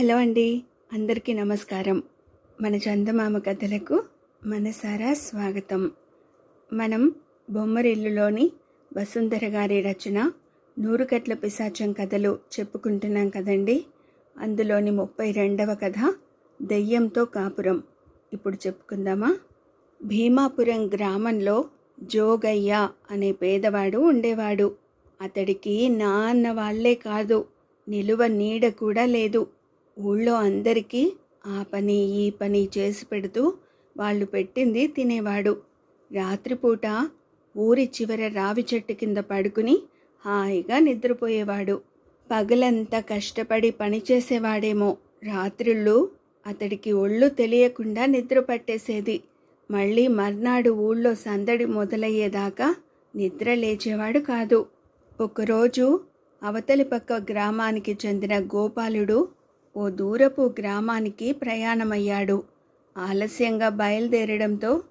Hello అండి. అందరికీ నమస్కారం. మన చందమామ కథలకు మనసారా స్వాగతం. మనం బొమ్మరిల్లులోని వసుంధర గారి రచన నూరుకట్ల పిశాచం కథలు చెప్పుకుంటున్నాం కదండి. అందులోని ముప్పై రెండవ కథ దెయ్యంతో కాపురం. ఇప్పుడు చెప్పుకుందామా? భీమాపురం గ్రామంలో జోగయ్య అనే పేదవాడు ఉండేవాడు. అతడికి నా అన్న వాళ్ళే కాదు నిలువ నీడ కూడా లేదు. ఊళ్ళో అందరికీ ఆ పని ఈ పని చేసి పెడుతూ వాళ్ళు పెట్టింది తినేవాడు. రాత్రిపూట ఊరి చివర రావి చెట్టు కింద పడుకుని హాయిగా నిద్రపోయేవాడు. పగలంతా కష్టపడి పనిచేసేవాడేమో రాత్రిళ్ళు అతడికి ఒళ్ళు తెలియకుండా నిద్ర పట్టేసేది. మళ్ళీ మర్నాడు ఊళ్ళో సందడి మొదలయ్యేదాకా నిద్ర లేచేవాడు కాదు. ఒకరోజు అవతలి పక్క గ్రామానికి చెందిన గోపాలుడు ఓ దూరపు గ్రామానికి ప్రయాణమయ్యాడు. ఆలస్యంగా బయలుదేరడంతో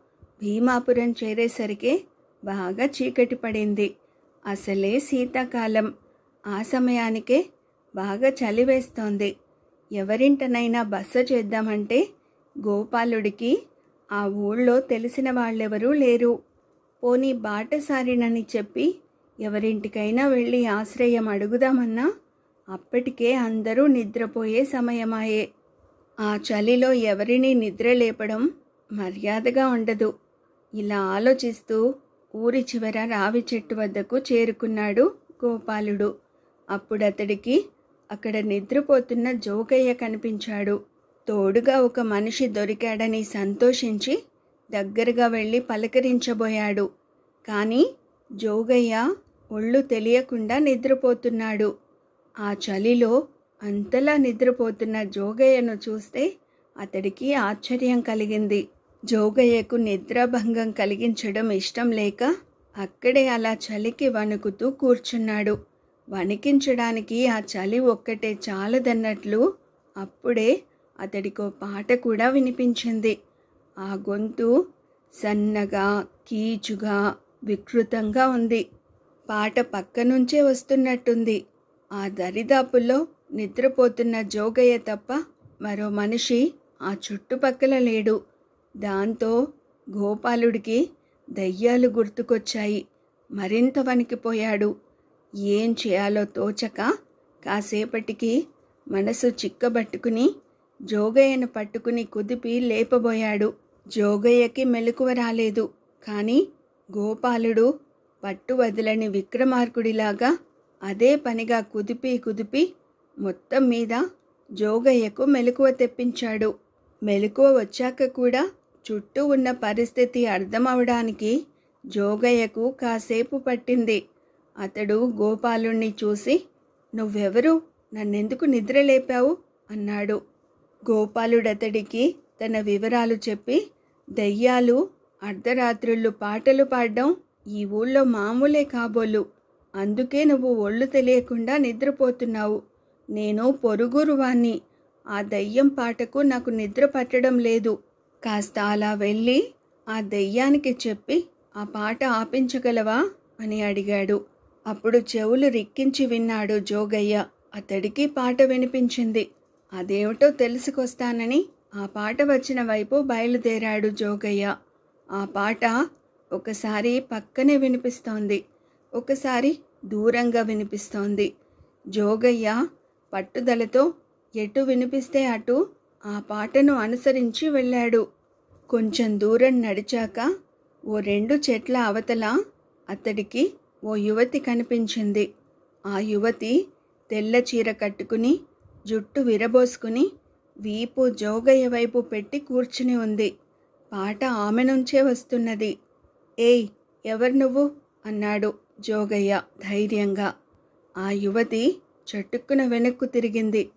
భీమాపురం చేరేసరికి బాగా చీకటి పడింది. అసలే శీతాకాలం. ఆ సమయానికే బాగా చలి వేస్తోంది. ఎవరింటనైనా బస చేద్దామంటే గోపాలుడికి ఆ ఊళ్ళో తెలిసిన వాళ్ళెవరూ లేరు. పోనీ బాటసారినని చెప్పి ఎవరింటికైనా వెళ్ళి ఆశ్రయం అడుగుదామన్నా అప్పటికే అందరూ నిద్రపోయే సమయమాయే. ఆ చలిలో ఎవరిని నిద్ర లేపడం మర్యాదగా ఉండదు. ఇలా ఆలోచిస్తూ ఊరి చివర రావి చెట్టు వద్దకు చేరుకున్నాడు గోపాలుడు. అప్పుడు అతడికి అక్కడ నిద్రపోతున్న జోగయ్య కనిపించాడు. తోడుగా ఒక మనిషి దొరికాడని సంతోషించి దగ్గరగా వెళ్ళి పలకరించబోయాడు. కానీ జోగయ్య ఒళ్ళు తెలియకుండా నిద్రపోతున్నాడు. ఆ చలిలో అంతలా నిద్రపోతున్న జోగయ్యను చూస్తే అతడికి ఆశ్చర్యం కలిగింది. జోగయ్యకు నిద్రాభంగం కలిగించడం ఇష్టం లేక అక్కడే అలా చలికి వణుకుతూ కూర్చున్నాడు. వణికించడానికి ఆ చలి ఒక్కటే చాలదన్నట్లు అప్పుడే అతడికో పాట కూడా వినిపించింది. ఆ గొంతు సన్నగా కీచుగా వికృతంగా ఉంది. పాట పక్క నుంచే వస్తున్నట్టుంది. ఆ దరిదాపుల్లో నిద్రపోతున్న జోగయ్య తప్ప మరో మనిషి ఆ చుట్టుపక్కల లేడు. దాంతో గోపాలుడికి దయ్యాలు గుర్తుకొచ్చాయి. మరింత వణికిపోయాడు. ఏం చేయాలో తోచక కాసేపటికి మనసు చిక్కబట్టుకుని జోగయ్యను పట్టుకుని కుదిపి లేపబోయాడు. జోగయ్యకి మెలకువ రాలేదు. కానీ గోపాలుడు పట్టు వదలని విక్రమార్కుడిలాగా అదే పనిగా కుదిపి కుదిపి మొత్తం మీద జోగయ్యకు మెలకువ తెప్పించాడు. మెలకువ వచ్చాక కూడా చుట్టూ ఉన్న పరిస్థితి అర్థమవడానికి జోగయ్యకు కాసేపు పట్టింది. అతడు గోపాలుణ్ణి చూసి నువ్వెవరు? నన్నెందుకు నిద్రలేపావు అన్నాడు. గోపాలుడతడికి తన వివరాలు చెప్పి దయ్యాలు అర్ధరాత్రుళ్ళు పాటలు పాడడం ఈ ఊళ్ళో మామూలే కాబోలు. అందుకే నువ్వు ఒళ్ళు తెలియకుండా నిద్రపోతున్నావు. నేను పొరుగురు వాణ్ణి ఆ దయ్యం పాటకు నాకు నిద్ర పట్టడం లేదు. కాస్త అలా వెళ్ళి ఆ దయ్యానికి చెప్పి ఆ పాట ఆపించగలవా? అని అడిగాడు. అప్పుడు చెవులు రిక్కించి విన్నాడు జోగయ్య. అతడికి పాట వినిపించింది. అదేమిటో తెలుసుకొస్తానని ఆ పాట వచ్చిన వైపు బయలుదేరాడు జోగయ్య. ఆ పాట ఒకసారి పక్కనే వినిపిస్తోంది. ఒకసారి దూరంగా వినిపిస్తోంది. జోగయ్య పట్టుదలతో ఎటు వినిపిస్తే అటు ఆ పాటను అనుసరించి వెళ్ళాడు. కొంచెం దూరం నడిచాక ఓ రెండు చెట్ల అవతల అతడికి ఓ యువతి కనిపించింది. ఆ యువతి తెల్ల చీర కట్టుకుని జుట్టు విరబోసుకుని వీపు జోగయ్య వైపు పెట్టి కూర్చుని ఉంది. పాట ఆమె నుంచే వస్తున్నది. ఏయ్ ఎవరు నువ్వు? అన్నాడు జోగయ్య ధైర్యంగా. ఆ యువతి చటుక్కున వెనక్కు తిరిగింది.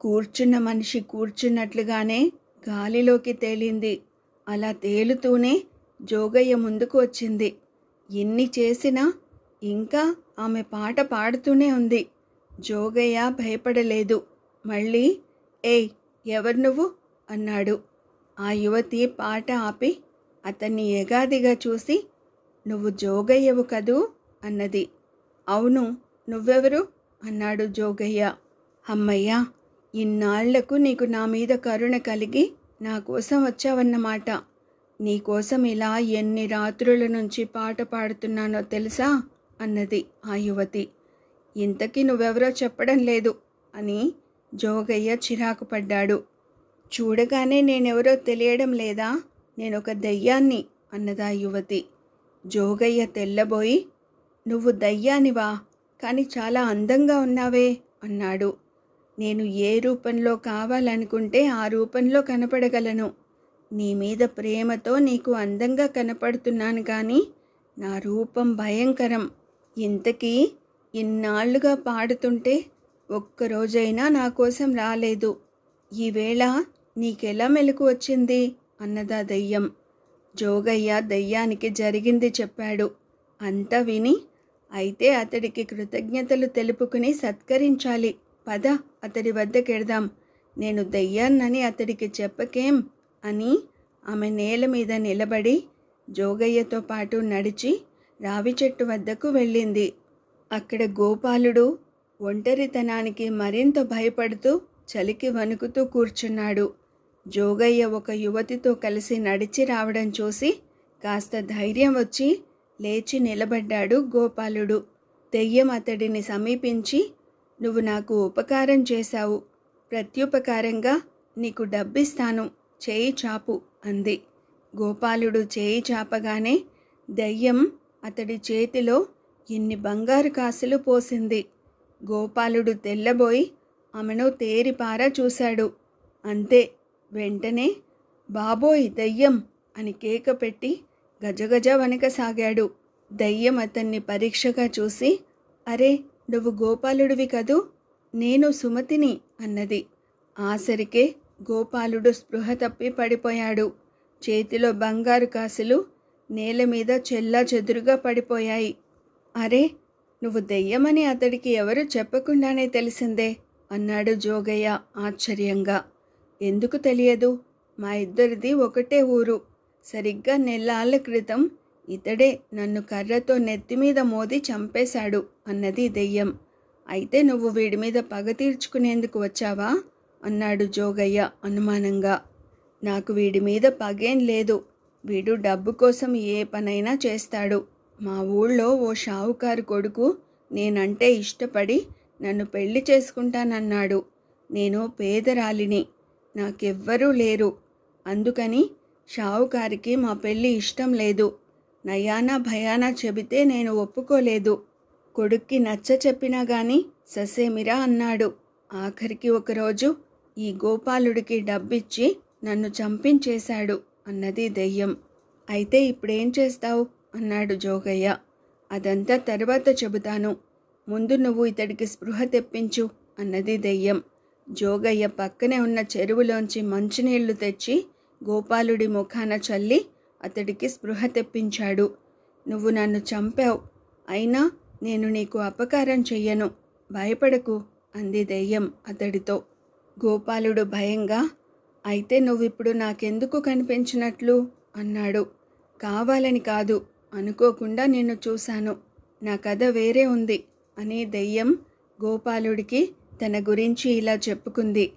కూర్చున్న మనిషి కూర్చున్నట్లుగానే గాలిలోకి తేలింది. అలా తేలుతూనే జోగయ్య ముందుకు వచ్చింది. ఎన్ని చేసినా ఇంకా ఆమె పాట పాడుతూనే ఉంది. జోగయ్య భయపడలేదు. మళ్ళీ ఏయ్ ఎవరు నువ్వు? అన్నాడు. ఆ యువతి పాట ఆపి అతన్ని ఎగాదిగా చూసి నువ్వు జోగయ్యవు కదూ? అన్నది. అవును నువ్వెవరు? అన్నాడు జోగయ్య. అమ్మయ్యా ఇన్నాళ్ళకు నీకు నా మీద కరుణ కలిగి నా కోసం వచ్చావన్నమాట. నీకోసం ఇలా ఎన్ని రాత్రుల నుంచి పాట పాడుతున్నానో తెలుసా? అన్నది ఆ యువతి. ఇంతకీ నువ్వెవరో చెప్పడం లేదు అని జోగయ్య చిరాకు పడ్డాడు. చూడగానే నేనెవరో తెలియడం లేదా? నేనొక దయ్యాన్ని అన్నదా యువతి. జోగయ్య తెల్లబోయి నువ్వు దయ్యానివా? కానీ చాలా అందంగా ఉన్నావే అన్నాడు. నేను ఏ రూపంలో కావాలనుకుంటే ఆ రూపంలో కనపడగలను. నీ మీద ప్రేమతో నీకు అందంగా కనపడుతున్నాను కానీ నా రూపం భయంకరం. ఇంతకీ ఇన్నాళ్ళుగా పాడుతుంటే ఒక్కరోజైనా నా కోసం రాలేదు. ఈవేళ నీకెలా మెలకు వచ్చింది? అన్నదా దయ్యం. జోగయ్య దయ్యానికి జరిగింది చెప్పాడు. అంతా విని అయితే అతడికి కృతజ్ఞతలు తెలుపుకుని సత్కరించాలి. పద అతడి వద్దకెడదాం. నేను దయ్యాన్నని అతడికి చెప్పకేం? అని ఆమె నేల మీద నిలబడి జోగయ్యతో పాటు నడిచి రావి చెట్టు వద్దకు వెళ్ళింది. అక్కడ గోపాలుడు ఒంటరితనానికి మరింత భయపడుతూ చలికి వణుకుతూ కూర్చున్నాడు. జోగయ్య ఒక యువతితో కలిసి నడిచి రావడం చూసి కాస్త ధైర్యం వచ్చి లేచి నిలబడ్డాడు గోపాలుడు. దెయ్యం అతడిని సమీపించి నువ్వు నాకు ఉపకారం చేశావు. ప్రత్యుపకారంగా నీకు డబ్బిస్తాను. చేయి చాపు అంది. గోపాలుడు చేయి చాపగానే దయ్యం అతడి చేతిలో ఇన్ని బంగారు కాసులు పోసింది. గోపాలుడు తెల్లబోయి ఆమెను తేరిపారా చూశాడు. అంతే. వెంటనే బాబోయ్ దయ్యం! అని కేక పెట్టి గజగజ వనకసాగాడు దయ్యం అతన్ని పరీక్షగా చూసి అరే నువ్వు గోపాలుడివి కదూ? నేను సుమతిని అన్నది. ఆసరికే గోపాలుడు స్పృహ తప్పి పడిపోయాడు. చేతిలో బంగారు కాసులు నేల మీద చెల్లా చెదురుగా పడిపోయాయి. అరే నువ్వు దెయ్యమని అతడికి ఎవరు చెప్పకుండానే తెలిసిందే? అన్నాడు జోగయ్య ఆశ్చర్యంగా. ఎందుకు తెలియదు? మా ఇద్దరిది ఒకటే ఊరు. సరిగ్గా నెల్లాళ్ళ క్రితం ఇతడే నన్ను కర్రతో నెత్తి మీద మోది చంపేశాడు అన్నది దెయ్యం. అయితే నువ్వు వీడి మీద పగ తీర్చుకునేందుకు వచ్చావా? అన్నాడు జోగయ్య అనుమానంగా. నాకు వీడి మీద పగేం లేదు. వీడు డబ్బు కోసం ఏ పనైనా చేస్తాడు. మా ఊళ్ళో ఓ షావుకారు కొడుకు నేనంటే ఇష్టపడి నన్ను పెళ్ళి చేసుకుంటానన్నాడు. నేను పేదరాలిని. నాకెవ్వరూ లేరు. అందుకని షావుకారికి మా పెళ్ళి ఇష్టం లేదు. నయానా భయానా చెబితే నేను ఒప్పుకోలేదు. కొడుక్కి నచ్చ చెప్పినా గాని ససేమిరా అన్నాడు. ఆఖరికి ఒకరోజు ఈ గోపాలుడికి డబ్బిచ్చి నన్ను చంపించేశాడు అన్నది దెయ్యం. అయితే ఇప్పుడేం చేస్తావు? అన్నాడు జోగయ్య. అదంతా తర్వాత చెబుతాను. ముందు నువ్వు ఇతడికి స్పృహ తెప్పించు అన్నది దెయ్యం. జోగయ్య పక్కనే ఉన్న చెరువులోంచి మంచినీళ్ళు తెచ్చి గోపాలుడి ముఖాన చల్లి అతడికి స్పృహ తెప్పించాడు. నువ్వు నన్ను చంపావు. అయినా నేను నీకు అపకారం చెయ్యను. భయపడకు అంది దెయ్యం అతడితో. గోపాలుడు భయంగా అయితే నువ్విప్పుడు నాకెందుకు కనిపించినట్లు? అన్నాడు. కావాలని కాదు. అనుకోకుండా నిన్ను చూశాను. నా కథ వేరే ఉంది అని దెయ్యం గోపాలుడికి తన గురించి ఇలా చెప్పుకుంది.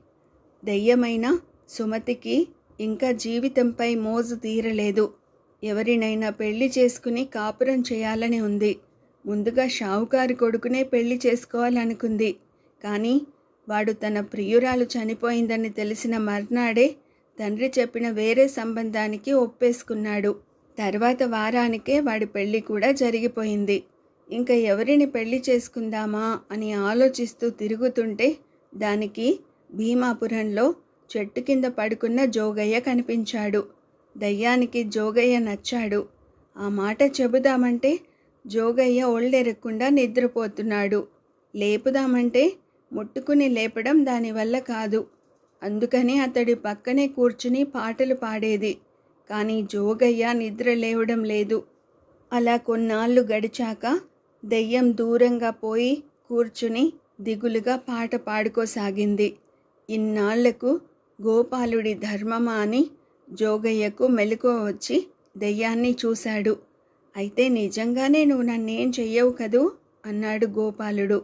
దెయ్యమైన సుమతికి ఇంకా జీవితంపై మోజు తీరలేదు. ఎవరినైనా పెళ్ళి చేసుకుని కాపురం చేయాలని ఉంది. ముందుగా షావుకారి కొడుకునే పెళ్ళి చేసుకోవాలనుకుంది. కానీ వాడు తన ప్రియురాలు చనిపోయిందని తెలిసిన మర్నాడే తండ్రి చెప్పిన వేరే సంబంధానికి ఒప్పేసుకున్నాడు. తర్వాత వారానికే వాడి పెళ్ళి కూడా జరిగిపోయింది. ఇంకా ఎవరిని పెళ్ళి చేసుకుందామా అని ఆలోచిస్తూ తిరుగుతుంటే దానికి భీమాపురంలో చెట్టు కింద పడుకున్న జోగయ్య కనిపించాడు. దయ్యానికి జోగయ్య నచ్చాడు. ఆ మాట చెబుదామంటే జోగయ్య ఒళ్ళెరక్కుండా నిద్రపోతున్నాడు. లేపుదామంటే ముట్టుకుని లేపడం దానివల్ల కాదు. అందుకని అతడి పక్కనే కూర్చుని పాటలు పాడేది. కానీ జోగయ్య నిద్ర లేవడం లేదు. అలా కొన్నాళ్ళు గడిచాక దెయ్యం దూరంగా పోయి కూర్చుని దిగులుగా పాట పాడుకోసాగింది. ఇన్నాళ్ళకు గోపాలుడి ధర్మమా అని జోగయ్యకు మెలకువ వచ్చి దెయ్యాన్ని చూశాడు. అయితే నిజంగానే నువ్వు నన్నేం చెయ్యవు కదూ? అన్నాడు గోపాలుడు.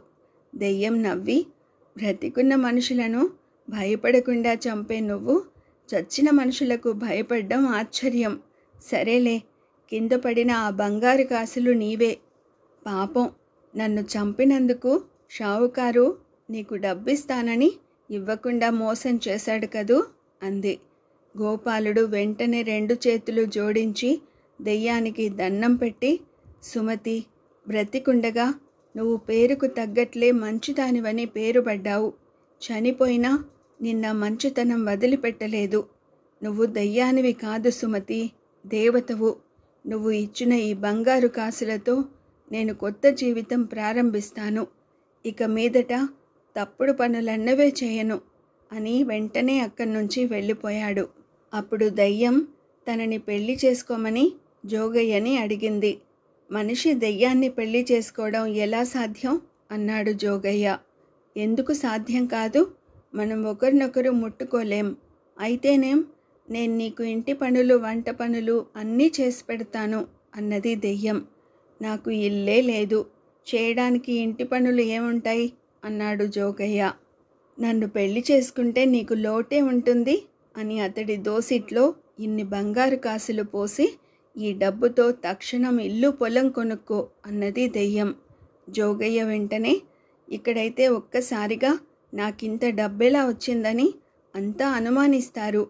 దెయ్యం నవ్వి బ్రతికున్న మనుషులను భయపడకుండా చంపే నువ్వు చచ్చిన మనుషులకు భయపడ్డం ఆశ్చర్యం. సరేలే కింద పడిన ఆ బంగారు కాసులు నీవే. పాపం నన్ను చంపినందుకు షావుకారు నీకు డబ్బిస్తానని ఇవ్వకుండా మోసం చేశాడు కదూ? అంది. గోపాలుడు వెంటనే రెండు చేతులు జోడించి దెయ్యానికి దన్నం పెట్టి సుమతి బ్రతికుండగా నువ్వు పేరుకు తగ్గట్లే మంచిదానివని పేరు పడ్డావు. చనిపోయినా నిన్న మంచితనం వదిలిపెట్టలేదు. నువ్వు దయ్యానివి కాదు సుమతి దేవతవు. నువ్వు ఇచ్చిన ఈ బంగారు కాసులతో నేను కొత్త జీవితం ప్రారంభిస్తాను. ఇక మీదట తప్పుడు పనులన్నవే చేయను అని వెంటనే అక్కడి నుంచి వెళ్ళిపోయాడు. అప్పుడు దయ్యం తనని పెళ్ళి చేసుకోమని జోగయ్యని అడిగింది. మనిషి దెయ్యాన్ని పెళ్ళి చేసుకోవడం ఎలా సాధ్యం? అన్నాడు జోగయ్య. ఎందుకు సాధ్యం కాదు? మనం ఒకరినొకరు ముట్టుకోలేం. అయితేనేం? నేను నీకు ఇంటి పనులు వంట పనులు అన్నీ చేసి పెడతాను అన్నది దెయ్యం. నాకు ఇల్లే లేదు. చేయడానికి ఇంటి పనులు ఏముంటాయి? అన్నాడు జోగయ్య. నన్ను పెళ్ళి చేసుకుంటే నీకు లోటే ఉంటుంది? అని అతడి దోసిట్లో ఇన్ని బంగారు కాసులు పోసి ఈ డబ్బుతో తక్షణం ఇల్లు పొలం కొనుక్కో అన్నది దెయ్యం. జోగయ్య వెంటనే ఇక్కడైతే ఒక్కసారిగా నాకింత డబ్బెలా వచ్చిందని అంతా అనుమానిస్తారు.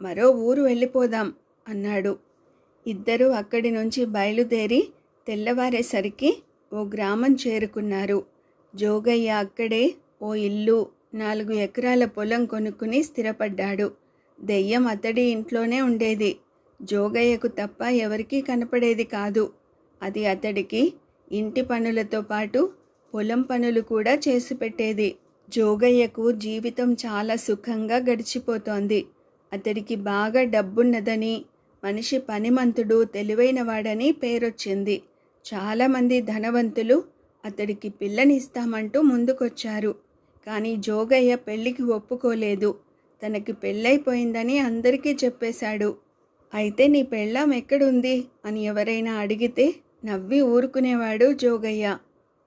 మరో ఊరు వెళ్ళిపోదాం అన్నాడు. ఇద్దరూ అక్కడి నుంచి బయలుదేరి తెల్లవారేసరికి ఓ గ్రామం చేరుకున్నారు. జోగయ్య అక్కడే ఓ ఇల్లు నాలుగు ఎకరాల పొలం కొనుక్కుని స్థిరపడ్డాడు. దెయ్యం అతడి ఇంట్లోనే ఉండేది. జోగయ్యకు తప్ప ఎవరికీ కనపడేది కాదు. అది అతడికి ఇంటి పనులతో పాటు పొలం పనులు కూడా చేసి పెట్టేది. జోగయ్యకు జీవితం చాలా సుఖంగా గడిచిపోతోంది. అతడికి బాగా డబ్బున్నదని మనిషి పనిమంతుడు తెలివైనవాడని పేరొచ్చింది. చాలామంది ధనవంతులు అతడికి పిల్లనిస్తామంటూ ముందుకొచ్చారు. కానీ జోగయ్య పెళ్ళికి ఒప్పుకోలేదు. తనకి పెళ్ళైపోయిందని అందరికీ చెప్పేశాడు. అయితే నీ పెళ్ళాం ఎక్కడుంది? అని ఎవరైనా అడిగితే నవ్వి ఊరుకునేవాడు జోగయ్య.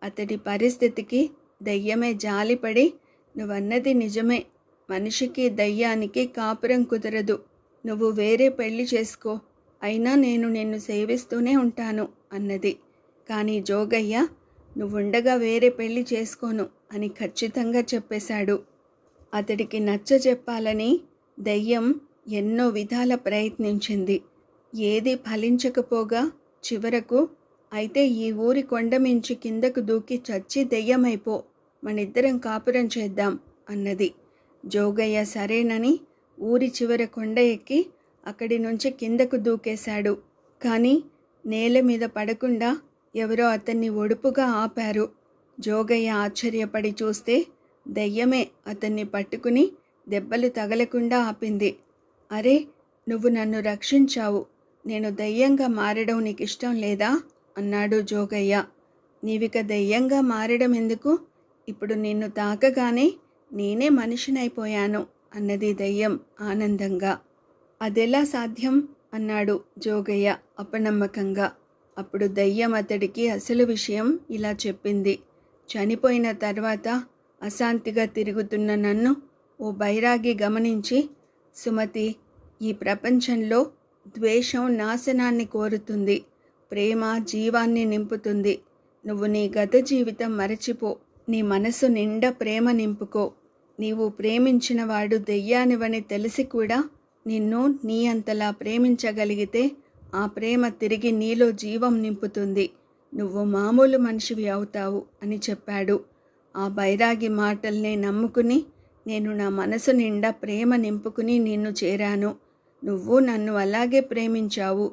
అతడి పరిస్థితికి దయ్యమే జాలిపడి నువ్వన్నది నిజమే. మనిషికి దయ్యానికి కాపురం కుదరదు. నువ్వు వేరే పెళ్ళి చేసుకో. అయినా నేను నిన్ను సేవిస్తూనే ఉంటాను అన్నది. కానీ జోగయ్య నువ్వుండగా వేరే పెళ్ళి చేసుకోను అని ఖచ్చితంగా చెప్పేశాడు. అతడికి నచ్చ చెప్పాలని దయ్యం ఎన్నో విధాల ప్రయత్నించింది. ఏది ఫలించకపోగా చివరకు అయితే ఈ ఊరి కొండమించి కిందకు దూకి చచ్చి దెయ్యమైపో మనిద్దరం కాపురం చేద్దాం అన్నది. జోగయ్య సరేనని ఊరి చివర కొండ ఎక్కి అక్కడి నుంచి కిందకు దూకేశాడు. కానీ నేల మీద పడకుండా ఎవరో అతన్ని ఒడుపుగా ఆపారు. జోగయ్య ఆశ్చర్యపడి చూస్తే దెయ్యమే అతన్ని పట్టుకుని దెబ్బలు తగలకుండా ఆపింది. అరే నువ్వు నన్ను రక్షించావు. నేను దయ్యంగా మారడం నీకు ఇష్టం లేదా? అన్నాడు జోగయ్య. నీవిక దయ్యంగా మారడం ఎందుకు? ఇప్పుడు నిన్ను తాకగానే నేనే మనిషినైపోయాను అన్నది దయ్యం ఆనందంగా. అదెలా సాధ్యం? అన్నాడు జోగయ్య అపనమ్మకంగా. అప్పుడు దయ్యం అతడికి అసలు విషయం ఇలా చెప్పింది. చనిపోయిన తర్వాత అశాంతిగా తిరుగుతున్న నన్ను ఓ బైరాగి గమనించి సుమతి ఈ ప్రపంచంలో ద్వేషం నాశనాన్ని కోరుతుంది ప్రేమ జీవాన్ని నింపుతుంది. నువ్వు నీ గత జీవితం మరచిపో నీ మనసు నిండా ప్రేమ నింపుకో. నీవు ప్రేమించిన వాడు దెయ్యానివని తెలిసి కూడా నిన్ను నీ అంతలా ప్రేమించగలిగితే ఆ ప్రేమ తిరిగి నీలో జీవం నింపుతుంది. నువ్వు మామూలు మనిషివి అవుతావు అని చెప్పాడు. ఆ బైరాగి మాటల్నే నమ్ముకుని నేను నా మనసు నిండా ప్రేమ నింపుకుని నిన్ను చేరాను. నువ్వు నన్ను అలాగే ప్రేమించావు.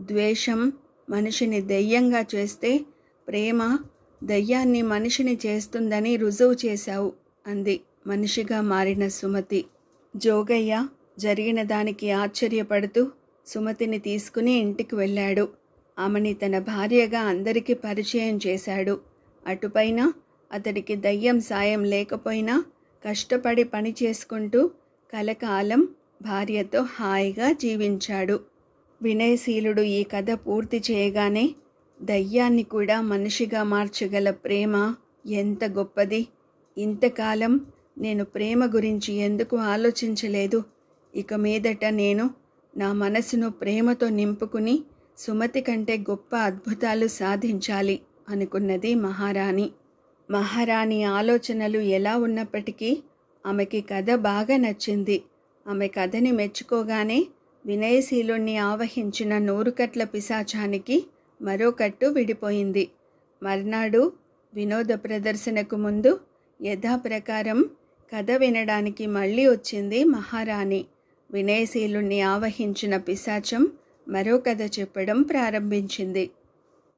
ద్వేషం మనిషిని దెయ్యంగా చేస్తే ప్రేమ దయ్యాన్ని మనిషిని చేస్తుందని రుజువు చేశావు అంది మనిషిగా మారిన సుమతి. జోగయ్య జరిగిన దానికి ఆశ్చర్యపడుతూ సుమతిని తీసుకుని ఇంటికి వెళ్ళాడు. ఆమెని తన భార్యగా అందరికీ పరిచయం చేశాడు. అటుపైన అతడికి దయ్యం సాయం లేకపోయినా కష్టపడి పని చేసుకుంటూ కలకాలం భార్యతో హాయిగా జీవించాడు. వినయశీలుడు ఈ కథ పూర్తి చేయగానే దయ్యాన్ని కూడా మనిషిగా మార్చగల ప్రేమ ఎంత గొప్పది. ఇంతకాలం నేను ప్రేమ గురించి ఎందుకు ఆలోచించలేదు? ఇక మీదట నేను నా మనసును ప్రేమతో నింపుకుని సుమతి కంటే గొప్ప అద్భుతాలు సాధించాలి అనుకున్నది మహారాణి. మహారాణి ఆలోచనలు ఎలా ఉన్నప్పటికీ ఆమెకి కథ బాగా నచ్చింది. ఆమె కథని మెచ్చుకోగానే వినయశీలుణ్ణి ఆవహించిన నూరుకట్ల పిశాచానికి మరో కట్టు విడిపోయింది. మర్నాడు వినోద ప్రదర్శనకు ముందు యథాప్రకారం కథ వినడానికి మళ్ళీ వచ్చింది మహారాణి. వినయశీలుణ్ణి ఆవహించిన పిశాచం మరో కథ చెప్పడం ప్రారంభించింది.